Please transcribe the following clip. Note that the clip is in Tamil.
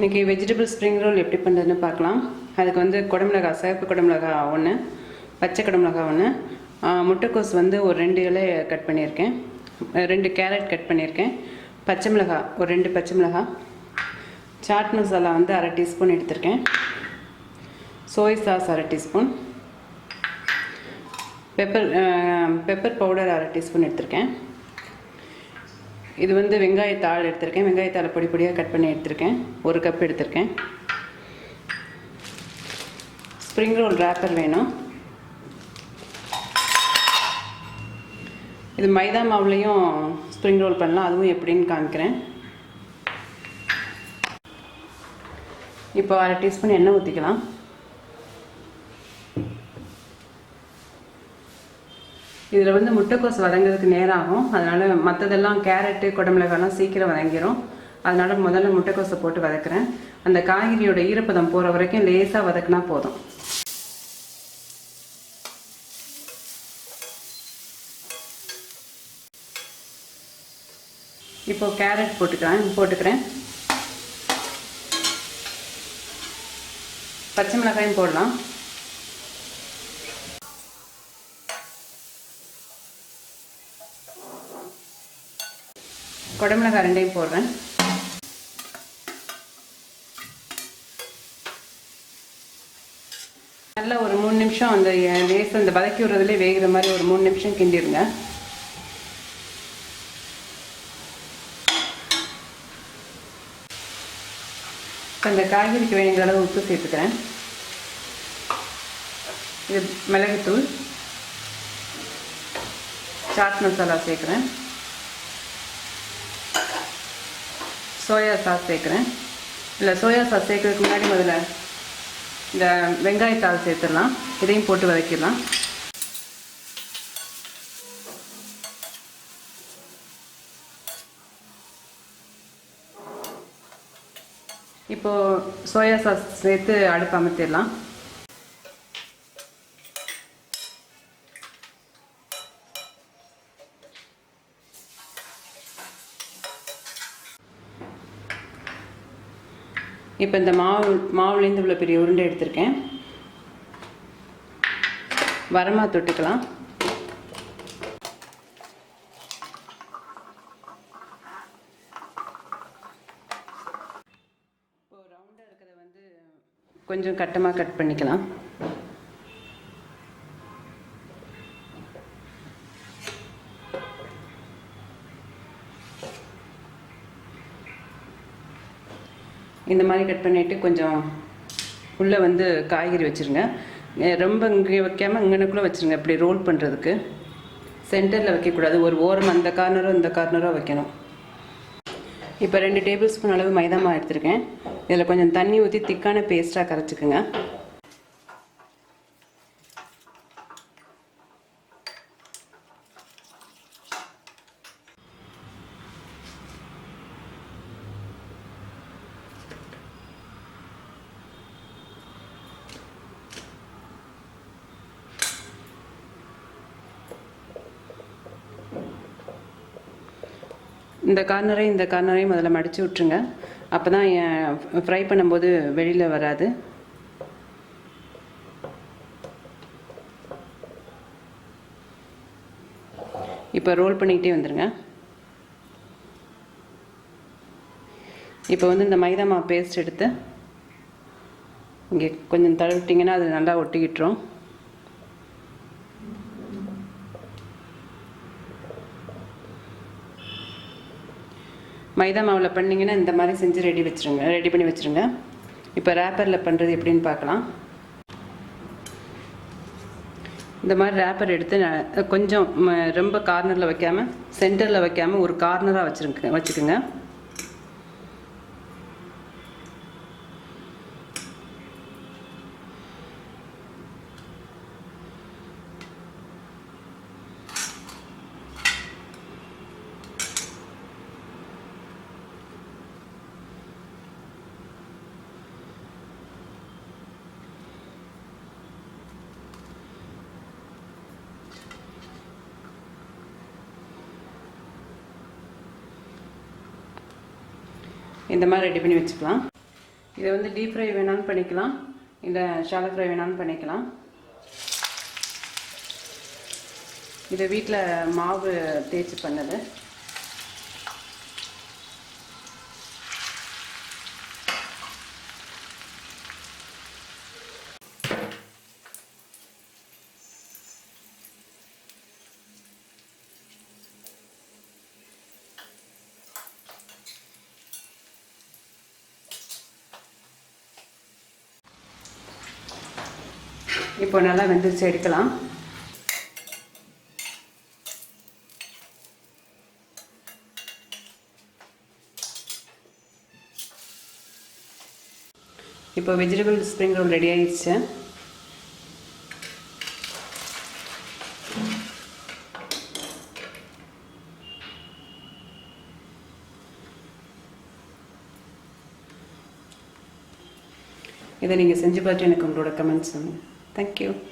இன்றைக்கி வெஜிடபிள் ஸ்ப்ரிங் ரோல் எப்படி பண்ணுறதுன்னு பார்க்கலாம். அதுக்கு வந்து குடமிளகா சிவப்பு குடமிளகா ஒன்று பச்சை குடமிளகா ஒன்று முட்டைக்கோஸ் வந்து ஒரு ரெண்டு இலை கட் பண்ணியிருக்கேன். ரெண்டு கேரட் கட் பண்ணியிருக்கேன். பச்சை மிளகா ஒரு ரெண்டு பச்சை மிளகா சாட் மசாலா வந்து அரை டீஸ்பூன் எடுத்திருக்கேன். சோய் சாஸ் அரை டீஸ்பூன் பெப்பர் பெப்பர் பவுடர் அரை டீஸ்பூன் எடுத்திருக்கேன். இது வந்து வெங்காயத்தாள் எடுத்திருக்கேன். வெங்காயத்தாளை பொடி பொடியாக கட் பண்ணி எடுத்திருக்கேன். ஒரு கப் எடுத்திருக்கேன். ஸ்ப்ரிங் ரோல் ரேப்பர் வேணும். இது மைதா மாவுலேயும் ஸ்ப்ரிங் ரோல் பண்ணலாம். அதுவும் எப்படின்னு காமிக்கிறேன். இப்போ அரை டீஸ்பூன் எண்ணெய் ஊற்றிக்கலாம் இதில் வந்து முட்டைக்கோஸ் வதங்கிறதுக்கு நேரம் ஆகும் அதனால் மற்றதெல்லாம் கேரட்டு குடமிளகாலாம் சீக்கிரம் வதங்கிடும் அதனால் முதல்ல முட்டைக்கோஸை போட்டு வதக்குறேன். அந்த காய்கறியோட ஈரப்பதம் போகிற வரைக்கும் லேசாக வதக்குனா போதும். இப்போ கேரட் போட்டுக்கிறேன் போட்டுக்கிறேன். பச்சை மிளகாயும் போடலாம். குடமிளகாய் ரெண்டையும் போடுறேன். நல்லா ஒரு மூணு நிமிஷம் அந்த லேஸ் அந்த வதக்கி விடுறதுலேயே வேகிற மாதிரி ஒரு மூணு நிமிஷம் கிண்டிடுங்க இப்போ இந்த காய்கறிக்கு வேணுங்கிற அளவு உப்பு சேர்த்துக்கிறேன். இது மிளகுத்தூள். சாட் மசாலா சேர்க்குறேன். சோயா சாஸ் சேர்க்குறேன். இல்லை சோயா சாஸ் சேர்க்கறதுக்கு முன்னாடி முதல்ல இந்த வெங்காயத்தாள் சேர்த்துடலாம். இதையும் போட்டு வதக்கிடலாம். இப்போது சோயா சாஸ் சேர்த்து அடுப்பு அமர்த்திடலாம். இப்போ இந்த மாவு மாவுலேருந்து இவ்வளோ பெரிய உருண்டை எடுத்திருக்கேன். வரமா தொட்டுக்கலாம். இப்போ ரவுண்டாக இருக்கிறத வந்து கொஞ்சம் கட்டமாக கட் பண்ணிக்கலாம். இந்த மாதிரி கட் பண்ணிவிட்டு கொஞ்சம் உள்ளே வந்து காய்கறி வச்சுருங்க. ரொம்ப இங்கே வைக்காமல் இங்கனக்குள்ளே வச்சுருங்க இப்படி ரோல் பண்ணுறதுக்கு சென்டரில் வைக்கக்கூடாது. ஒரு ஓரம் அந்த கார்னரும் இந்த கார்னரும் வைக்கணும். இப்போ ரெண்டு டேபிள் ஸ்பூன் அளவு மைதா மாவு எடுத்திருக்கேன். இதில் கொஞ்சம் தண்ணி ஊற்றி திக்கான பேஸ்ட்டாக கரைச்சிக்குங்க. இந்த கார்னரையும் இந்த கார்னரையும் முதல்ல மடித்து விட்ருங்க அப்போ தான் ஃப்ரை பண்ணும்போது வெளியில் வராது. இப்போ ரோல் பண்ணிக்கிட்டே வந்துடுங்க இப்போ வந்து இந்த மைதா மாவு பேஸ்ட் எடுத்து இங்கே கொஞ்சம் தழுவிட்டிங்கன்னா அது நல்லா ஒட்டிக்கிட்டுரும். மைதா மாவில் பண்ணிங்கன்னா இந்த மாதிரி செஞ்சு ரெடி வச்சுருங்க. ரெடி பண்ணி வச்சுருங்க. இப்போ ரேப்பரில் பண்ணுறது எப்படின்னு பார்க்கலாம். இந்த மாதிரி ரேப்பர் எடுத்து கொஞ்சம் ரொம்ப கார்னரில் வைக்காமல் சென்டரில் வைக்காமல் ஒரு கார்னராக வச்சுருங்க வச்சுக்கோங்க. இந்த மாதிரி ரெடி பண்ணி வச்சுக்கலாம். இதை வந்து டீப் ஃப்ரை வேணாலும் பண்ணிக்கலாம். இல்லை ஷாலோ ஃப்ரை வேணாலும் பண்ணிக்கலாம். இதை வீட்டில் மாவு தேய்ச்சி பண்ணது. இப்போ நல்லா வெந்துருச்சு எடுக்கலாம். இப்போ வெஜிடபிள் ஸ்ப்ரிங் ரோல் ரெடி ஆயிடுச்சு. இதை நீங்கள் செஞ்சு பார்த்து எனக்கு உங்களோட கமெண்ட்ஸ் சொல்லுங்கள் Thank you.